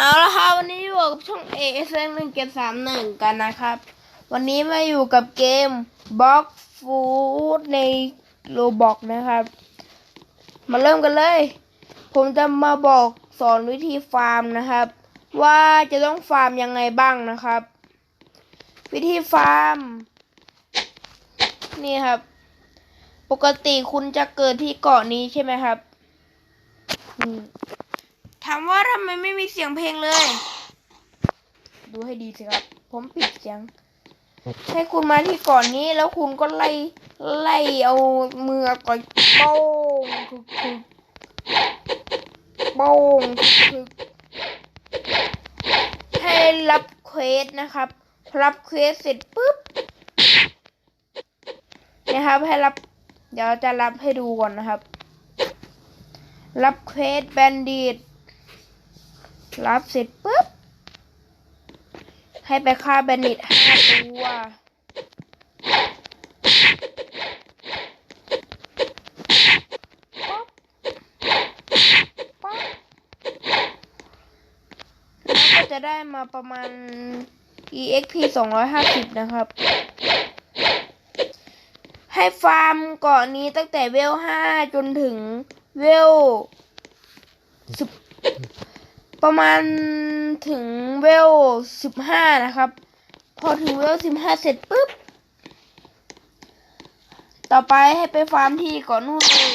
เอาละครับวันนี้อยู่กับช่อง A S N หนึ่งเกมสามหนึ่งกันนะครับ วันนี้มาอยู่กับเกม Box Food ใน Roblox นะครับ มาเริ่มกันเลย ผมจะมาบอกสอนวิธีฟาร์มนะครับ ว่าจะต้องฟาร์มยังไงบ้างนะครับ วิธีฟาร์ม นี่ครับ ปกติคุณจะเกิดที่เกาะนี้ใช่ไหมครับ ถามว่าทำไมไม่มีเสียงเพลงเลย ดูให้ดีสิครับ ผมปิดเสียง ให้คุณมาที่ก่อนนี้แล้วคุณก็ไล่ไล่เอามือก่อยโป้งคึกคึกโป้งคึกคึกให้รับเควสนะครับรับเควสเสร็จปุ๊บนะครับให้รับ เดี๋ยวจะรับให้ดูก่อนนะครับ รับเควสแบนดิต รับเสร็จปุ๊บ ให้ไปฆ่าแบนดิตห้าตัวป๊อบป๊อบแล้วก็จะได้มาประมาณ exp 250 นะครับ ให้ฟาร์มเกาะนี้ตั้งแต่เวล 5 จนถึงเวล ประมาณถึงเวลสิบห้านะครับ พอถึงเวลสิบห้าเสร็จปุ๊บ ต่อไปให้ไปฟาร์มที่เกาะนู่นเลย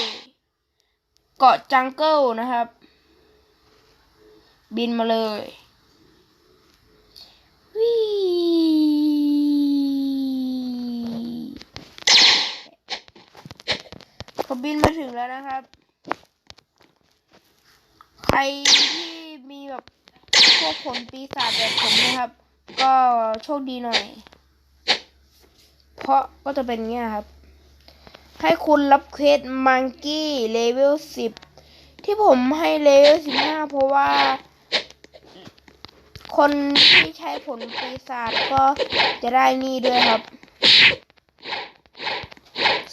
เกาะจังเกิลนะครับ บินมาเลยวิผมบินมาถึงแล้วนะครับ ครที่มีแบบพวกผลปีศาจแบบผมนะครับ ก็โชคดีหน่อย เพราะก็จะเป็นเงี้ยครับ ให้คุณรับเควสมังกี้เลเวลสิบที่ผมให้เลเวลสิบห้าเพราะว่า คนที่ใช้ผลปีศาจก็จะได้นี่ด้วยครับ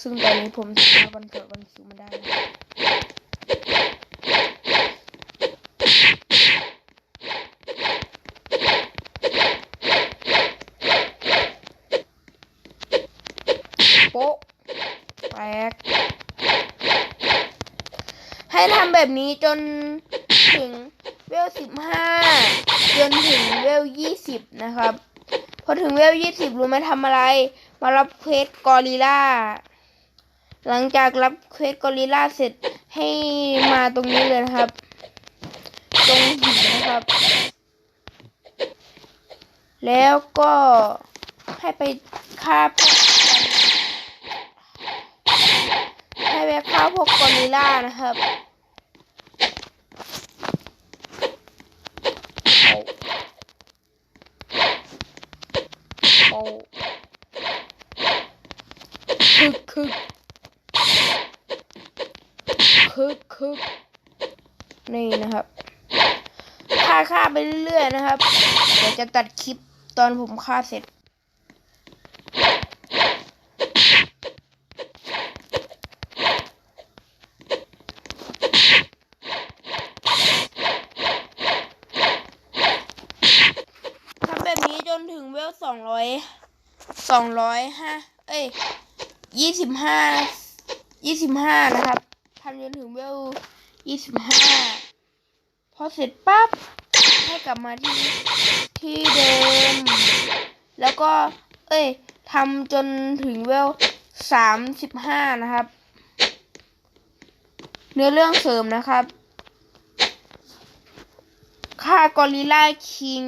ซึ่งตอนนี้ผมซื้อวันเกิดวันซื้อมาได้นะ โป๊ะแตกให้ทำ แบบนี้จนถึงเวลสิบห้าจนถึงเวลยี่สิบนะครับ พอถึงเวลยี่สิบรู้ไหมทำอะไร มารับเควสกอริล่า หลังจากรับเควสกอริล่าเสร็จให้มาตรงนี้เลยนะครับ ตรงหินนะครับ แล้วก็ให้ไปฆ่าพวกให้ไปฆ่าพวกกอริล่านะครับ โอ้โอ้ คึกคึกคึกคึกนี่นะครับฆ่าฆ่าไปเรื่อยๆนะครับ เดี๋ยวจะตัดคลิปตอนผมฆ่าเสร็จ ทำแบบนี้ จนถึงเวลสองร้อยสองร้อยห้าเอ้ยยี่สิบห้ายี่สิบห้านะครับทำจนถึงเวลยี่สิบห้าพอเสร็จปั๊บให้กลับมาที่ที่เดิม แล้วก็ เอ้ยทำจนถึงเวลสามสิบห้านะครับ เนื้อเรื่องเสริมนะครับฆ่ากอริลล่าคิง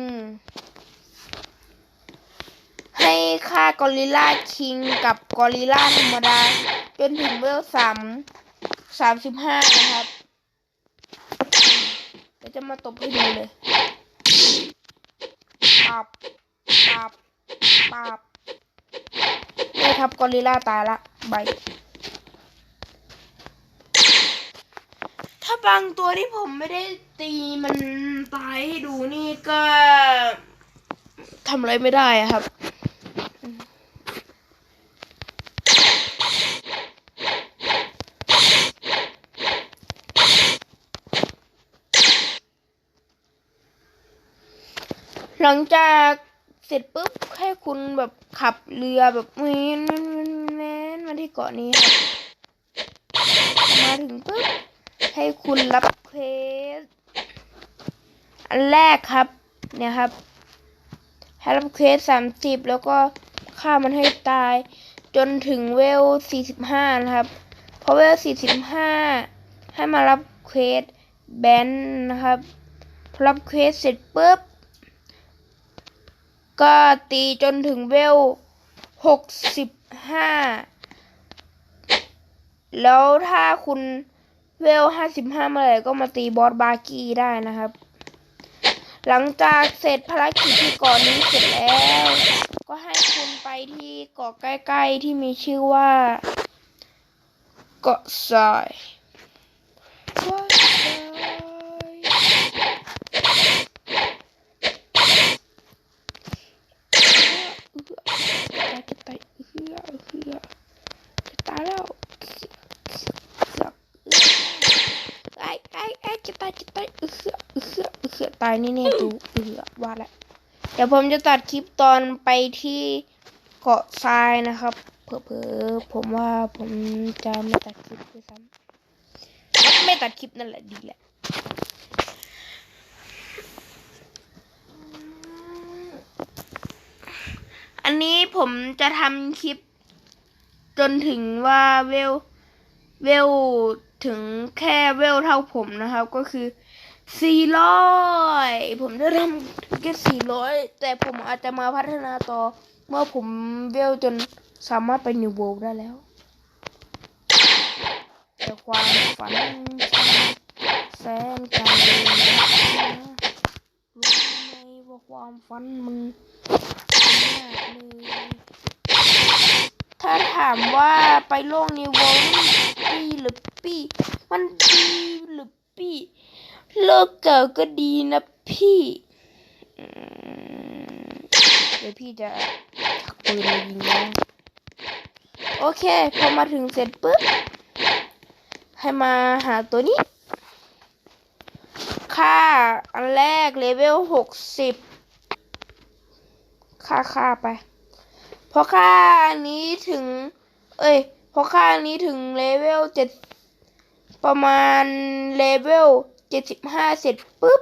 ฆ่ากอริลล่าคิงกับกอริลล่าธรรมดา จนถึงเวลสามสามสิบห้านะครับเดี๋ยวจะมาตบให้ดูเลยปับปับปับนี่ครับกอริลล่าตายละบายถ้าบางตัวที่ผมไม่ได้ตีมันตายให้ดูนี่ก็ทำอะไรไม่ได้ครับ ท หลังจากเสร็จปุ๊บให้คุณแบบขับเรือแบบแมนแมนแมนมาที่เกาะนี้ครับมาถึงปุ๊บให้คุณรับเควสอันแรกครับ เนี่ยครับให้รับเควสสามสิบแล้วก็ฆ่ามันให้ตาย จนถึงเวลสี่สิบห้านะครับพอเวลสี่สิบห้าให้มารับเควสแบนนะครับพอรับเควสเสร็จปุ๊บ ก็ตีจนถึงเวลหกสิบห้าแล้วถ้าคุณเวลห้าสิบห้าเมื่อไหร่ก็มาตีบอสบาร์กี้ได้นะครับ หลังจากเสร็จภารกิจที่กาะนนี้เสร็จแล้ว ก็ให้คุณไปที่เกาะใกล้ ๆที่มีชื่อว่า เกาะทรายเกาะทรายจะตายเหือเหือจะตายแล้วเสือกเสือกเสือกไอ้ไอ้ไอ้จะตายจะตายเอือเอือเอือ ตายแน่ๆตูเอือว่าแล้วเดี๋ยวผมจะตัดคลิปตอนไปที่เกาะทรายนะครับเผลอๆผมว่าผมจะไม่ตัดคลิปด้วยซ้ำไม่ตัดคลิปนั่นแหละดีแหละอันนี้ผมจะทำคลิป จนถึงว่าเวลเวลถึงแค่เวลเท่าผมนะครับ ก็คือ สี่ร้อยผมจะทำแค่สี่ร้อยแต่ผมอาจจะมาพัฒนาต่อ เมื่อผมเวลจนสามารถไปนิวโวลได้แล้ว แต่ความฝันแสนไกลนรู้ไหมว่าความฝันมันยากเลยถ้าถามว่าไปโลกนิวโวลนี่ดีหรือปี้ มันดีหรือปี้ โลกเก่าก็ดีนะพี่เดี๋ยวพี่จะชักปืนมายิงน้องโอเค พอมาถึงเสร็จปุ๊บ ให้มาหาตัวนี้ ค่าอันแรกเลเวลหกสิบค่าค่าไป พอค่าอันนี้ถึง เอ้ย พอค่าอันนี้ถึงเลเวลเจ็ดประมาณเลเวล เจ็ดสิบห้าเสร็จปุ๊บ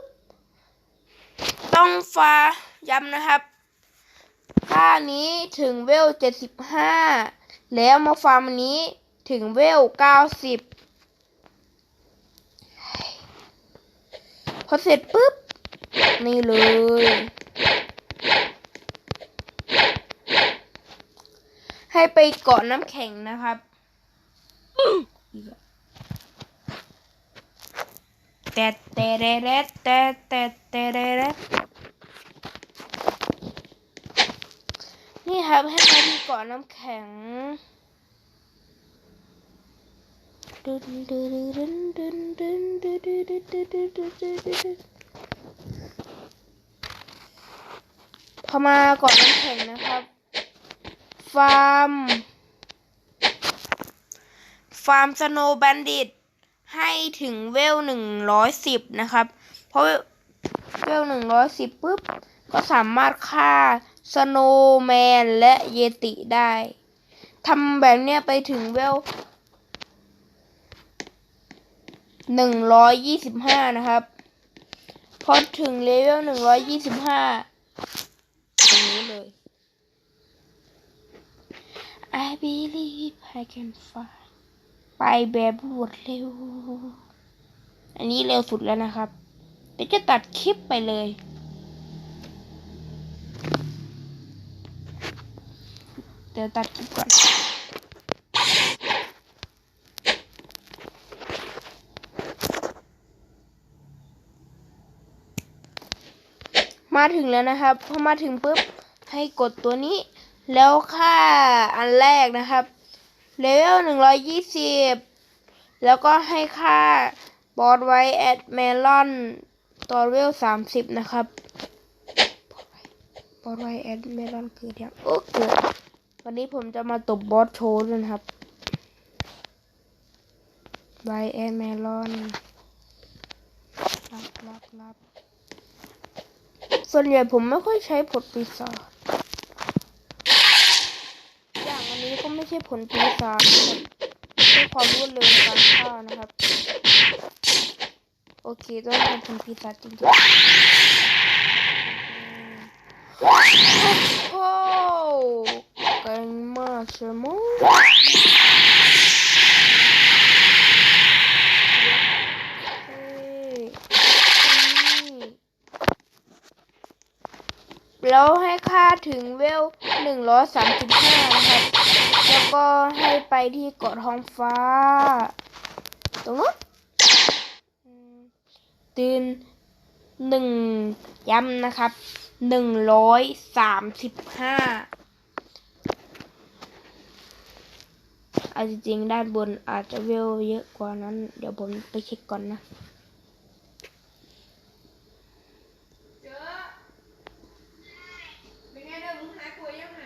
ต้องฟ้าย้ำนะครับค่านี้ถึงเวลเจ็ดสิบห้าแล้วมาฟาร์มอันนี้ถึงเวลเก้าสิบพอเสร็จปุ๊บ นี่เลย ให้ไปเกาะน้ำแข็งนะครับ แต่แต่เรเรแต่แต่แต่เรเรนี่ครับให้มาที่เกาะน้ำแข็งดึนดึนดึนดึนดึนดึนดึนดึนดึนดึนดึนดึดึพอมาเกาะน้ำแข็งนะครับ ฟาร์ม ฟาร์มสโนว์แบนดิต ให้ถึงเวลหนึ่งร้อยสิบนะครับ เพราะเวลหนึ่งร้อยสิบปุ๊บ ก็สามารถฆ่าสโนว์แมนและเยติได้ทำแบบเนี้ยไปถึงเวลหนึ่งร้อยยี่สิบห้านะครับ พอถึงเลเวลหนึ่งร้อยยี่สิบห้าตรงนี้เลย I believe I can fly ไปแบบรวดเร็ว อันนี้เร็วสุดแล้วนะครับเดี๋ยวจะตัดคลิปไปเลย เดี๋ยวตัดคลิปก่อนมาถึงแล้วนะครับ พอมาถึงปุ๊บให้กดตัวนี้ แล้วค่าอันแรกนะครับ เลเวลหนึ่งร้อยยี่สิบแล้วก็ให้ค่าบอสไว้แอดเมลอนตอนเลเวลสามสิบนะครับบอสไว้แอดเมลอนเกิดยังโอ้เกิดวันนี้ผมจะมาตบบอสโชว์นะครับไวแอดเมลอนรับรับรับส่วนใหญ่ผมไม่ค่อยใช้ผลปีศาจอย่างอันนี้ก็ไม่ ใช่ผลปีศาจนะครับความรวดเร็วในการฆ่านะครับ โอเคต้องเป็นผลปีศาจจริงๆโอ้โหเก่งมากใช่ไหมเฮ้ยแล้วให้ค่าถึงเวลหนึ่งร้อยสามสิบห้านะครับ แล้วก็ให้ ไปที่เกาะท้องฟ้า ตรงนู้นตื่นหนึ่งย้ำนะครับหนึ่งร้อยสามสิบห้าอาจจริงด้านบนอาจจะเวลเยอะกว่านั้น เดี๋ยวผมไปเช็คก่อนนะ เป็นไงเด้อมึงหายป่วยยังไง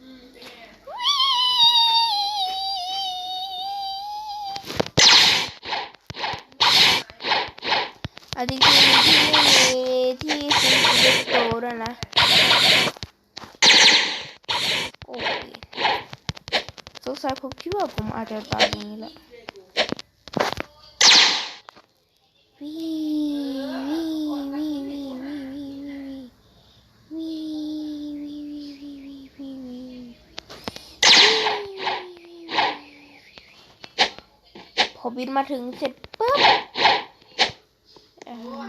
อืมเป็นไงอะ เอาจริงๆที่นี่มีที่ซื้อเล็กโตด้วยนะ โอ้ย สงสัยผมคิดว่าผมอาจจะตายตรงนี้แหละวีวีวีวีวีวีวีวีวีวีวีวีพอบินมาถึงเสร็จปุ๊บเอิ่ม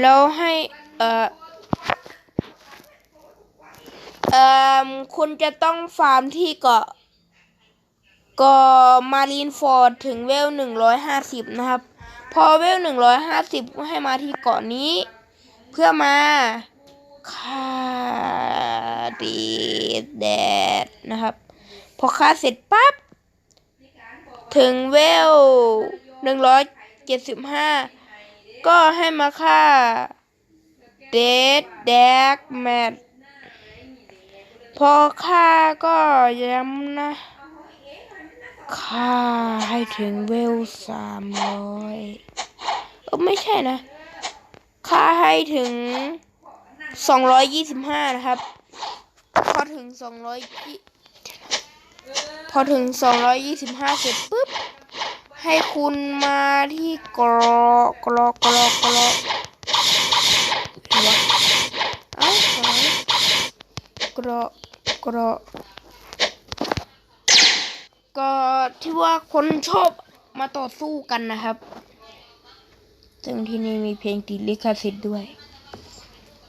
แล้วให้เอ่อเอ่อ คุณจะต้องฟาร์มที่เกาะเกาะมารีนฟอร์ดถึงเวลหนึ่งร้อยห้าสิบนะครับ พอเวลหนึ่งร้อยห้าสิบให้มาที่เกาะนี้ เพื่อมาฆ่าดีแดดนะครับ พอฆ่าเสร็จปั๊บ ถึงเวลหนึ่งร้อยเจ็ดสิบห้าก็ให้มาฆ่าเดดแดกแมท พอฆ่าก็ย้ำนะฆ่าให้ถึงเวลสามร้อยเออไม่ใช่นะฆ่าให้ถึงสองร้อยยี่สิบห้านะครับ พอถึงสองร้อยพอถึงสองร้อยยี่สิบห้าเสร็จปุ๊บ ให้คุณมาที่กรอกรอกรอกรอกหัวเอ้ากรอก กรอกก็ที่ว่าคนชอบมาต่อสู้กันนะครับ ซึ่งที่นี่มีเพลงติดลิขสิทธิ์ด้วย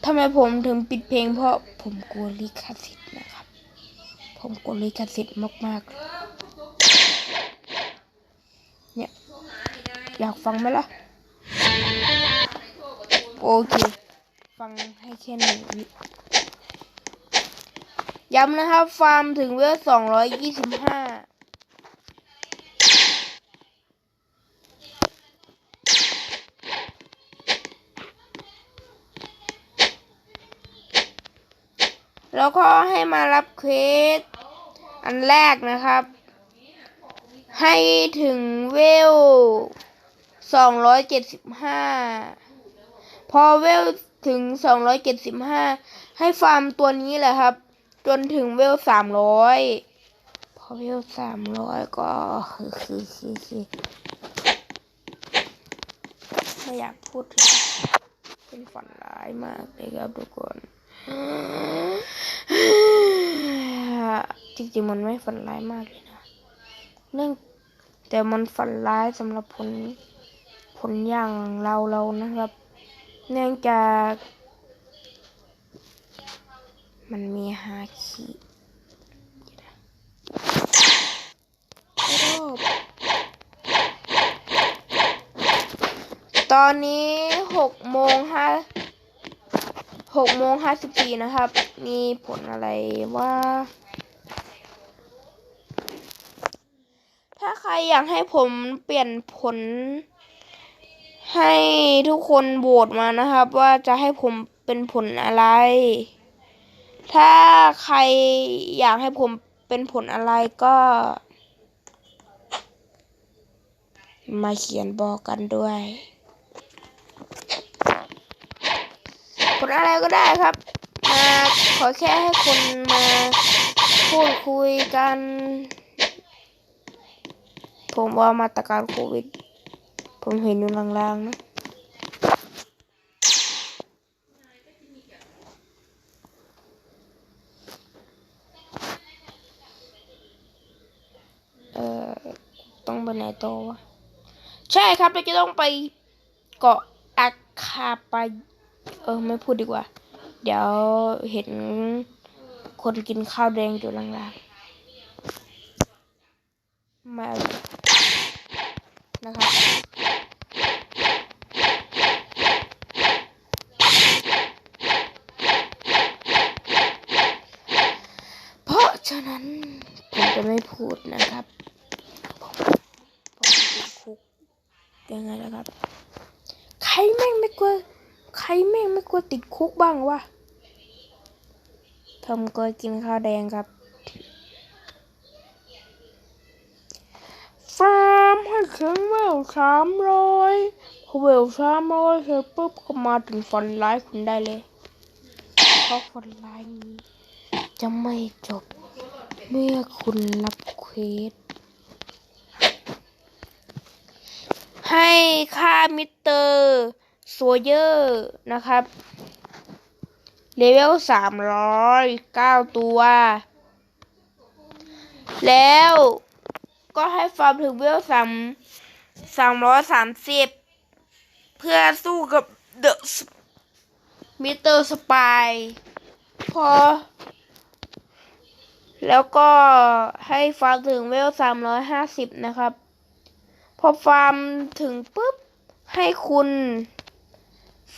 ทำไมผมถึงปิดเพลงเพราะผมกลัวลิขสิทธิ์นะครับ ผมกลัวลิขสิทธิ์มากๆเลยเนี่ยอยากฟังไหมล่ะ โอเค ฟังให้แค่หนึ่งวิ ย้ำนะครับ ฟาร์มถึงเวลสองร้อยยี่สิบห้าแล้วก็ให้มารับเควสอันแรกนะครับ ให้ถึงเวลสองร้อยเจ็ดสิบห้าพอเวลถึงสองร้อยเจ็ดสิบห้าให้ฟาร์มตัวนี้แหละครับ จนถึงเวลสามร้อยพอเวลสามร้อยก็คือคือคือคือไม่อยากพูดถึงเป็นฝันร้ายมากเลยครับทุกคน จริงๆมันไม่ฝันร้ายมากเลยนะเนื่องแต่มันฝันร้ายสำหรับผลผลอย่างเราเรานะครับ เนื่องจาก มันมีฮาคิรอบตอนนี้หกโมงห้าหกโมงห้าสิบสี่นะครับ มีผลอะไรว่า ถ้าใครอยากให้ผมเปลี่ยนผล ให้ทุกคนโหวตมานะครับ ว่าจะให้ผมเป็นผลอะไร ถ้าใครอยากให้ผมเป็นผลอะไรก็ มาเขียนบอกกันด้วย ผลอะไรก็ได้ครับมาขอแค่ให้คนมาพูดคุยกัน ผมว่ามาตรการโควิด ผมเห็นอยู่ลางๆนะ เอ่อ ต้อง ไปไหนต่อวะใช่ครับเราจะต้องไปเกาะอาคาปาเออไม่พูดดีกว่า เดี๋ยวเห็นคนกินข้าวแดงอยู่ล่างๆมานะครับเพราะฉะนั้นผมจะไม่พูดนะครับผมผมติดคุก ยังไงนะครับ ใครแม่งไม่กลัว ใครแม่งไม่กลัวติดคุกบ้างวะผมก็กินข้าวแดงครับฟาร์มให้ถึงเวลสามร้อยพอเวลสามร้อยเสร็จปุ๊บก็มาถึงฟันไลฟ์คุณได้เลย เพราะฟันไลฟ์นี้ จะไม่จบเมื่อคุณรับเควส ให้ค่ามิเตอร์โซเยอร์นะครับเลเวลสามร้อยเก้าตัว แล้วก็ให้ฟาร์มถึงเวลสามสามร้อยสามสิบเพื่อสู้กับเดอะมิเตอร์สปายพอ แล้วก็ให้ฟาร์มถึงเวลสามร้อยห้าสิบนะครับ อฟาร์มถึงปุ๊บ ให้คุณ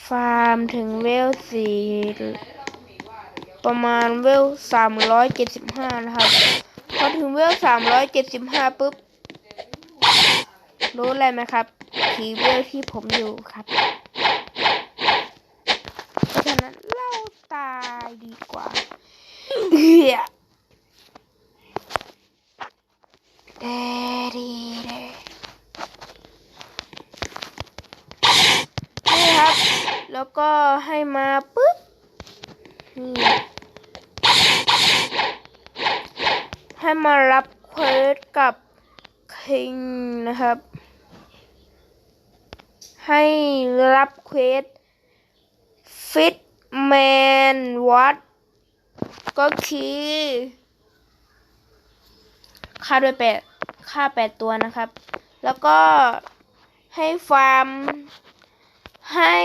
ฟาร์มถึงเวลสี่ประมาณเวลสามร้อยเจ็ดสิบห้านะครับพอถึงเวลสามร้อยเจ็ดสิบห้าปุ๊บ รู้อะไรไหมครับทีเวลที่ผมอยู่ครับเพราะฉะนั้นเราตายดีกว่าเอือเดดีเดนี่ครับ แล้วก็ให้มาปุ๊บ นี่ ให้มารับเควสกับคิงนะครับ ให้รับเควสฟิตแมนวัดก็คือค่าด้วยแปดค่าแปดตัวนะครับ แล้วก็ให้ฟาร์ม ให้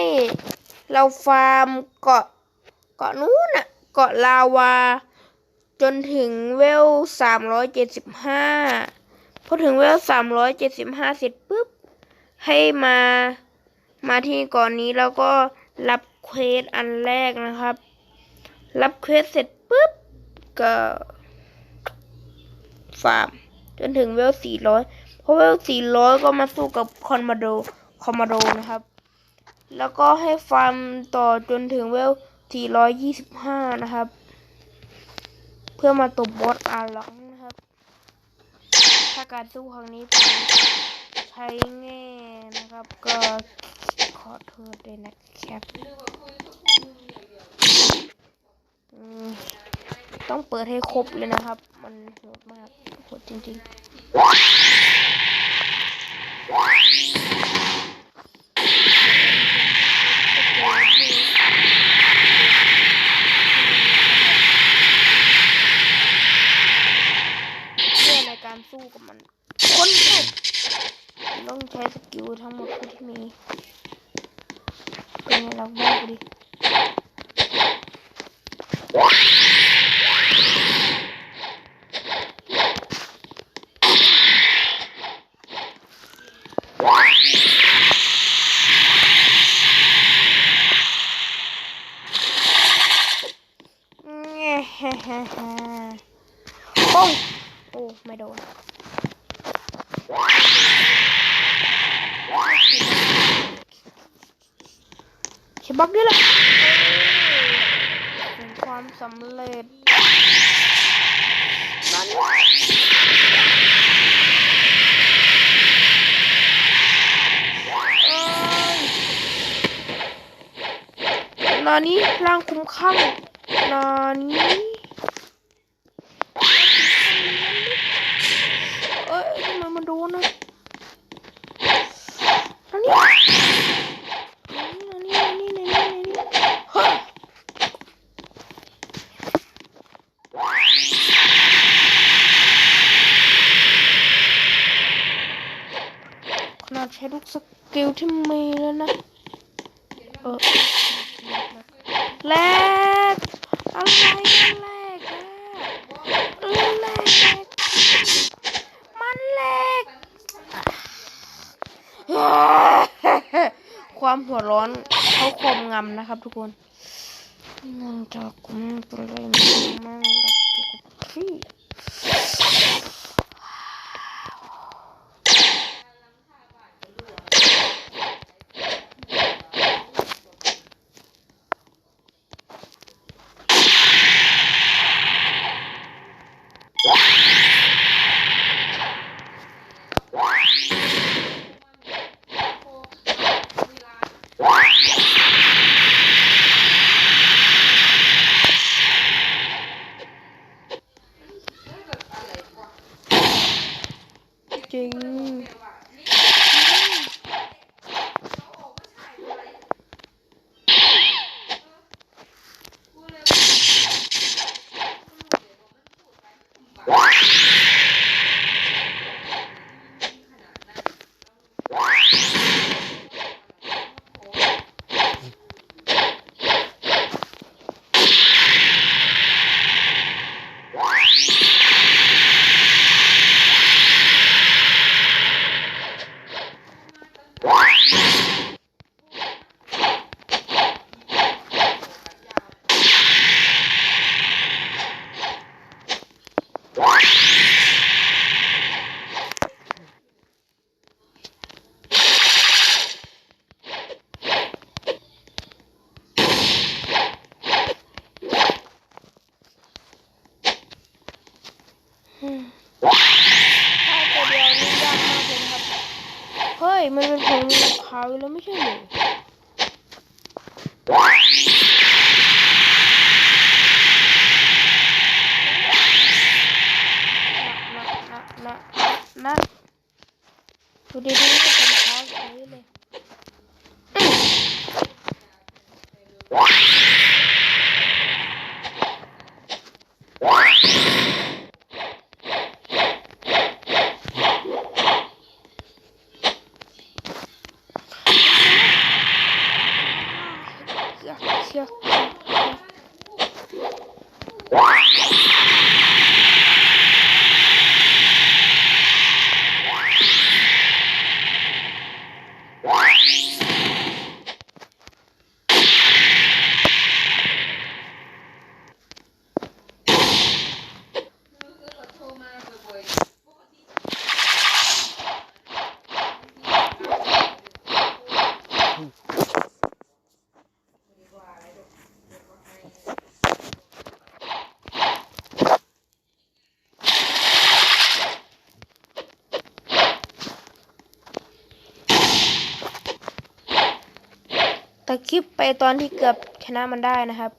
เราฟาร์มเกาะเกาะนู้นน่ะเกาะลาวา จนถึงเวลสามร้อยเจ็ดสิบห้าพอถึงเวลสามร้อยเจ็ดสิบห้าเสร็จปุ๊บ ให้มามาที่ก่อนนี้แล้วก็รับเควสอันแรกนะครับ รับเควสเสร็จปุ๊บ ก็ฟาร์มจนถึงเวลสี่ร้อยพอเวลสี่ร้อยก็มาสู้กับคอนมาโดคอมมาโดนะครับ แล้วก็ให้ฟาร์มต่อจนถึงเวลสี่ร้อยยี่สิบห้านะครับ พื่อมาตบบอสอาล็อกนะครับ ถ้าการสู้ครั้งนี้ผมใช้แง่นะครับ ก็ขอโทษด้วยนะครับอืมต้องเปิดให้ครบเลยนะครับ มันโหดมากโหดจริงๆ เพื่อในการ สู้กับมัน คนเดียต้องใช้สกิลทั้งหมดที่มีเป็นไงเราบ้าดิแง่ฮ่าฮ่าฮ่าปุ้โอ้ไม่โดน เขียบล็อกนี่แหละเป็ความสำเร็จนั่นนานี้ร่างคุ้มข้างนานี้ มันโดนนะนานี้นานี้นานี้นานี้นานี้เฮ้ยขนาดใช้ลูกสกิลที่มีแล้วนะ เออแลกอะไรแลกอะเออแลกมันแลก ความหัวร้อนเขาคมงำนะครับทุกคนนั่นจะกุมตัวอะไรมันแบบตัวพี่ จริง ถ้าตัวเดียวนี่ยากมากเลยนะครับ เฮ้ย มันเป็นของขาวอยู่แล้วไม่ใช่เหรอนะนะนะ นะนะดูดีๆเป็นขาวใสเลย อยากเชียร์ตะ คลิปไปตอนที่เกือบชนะมันได้นะครับ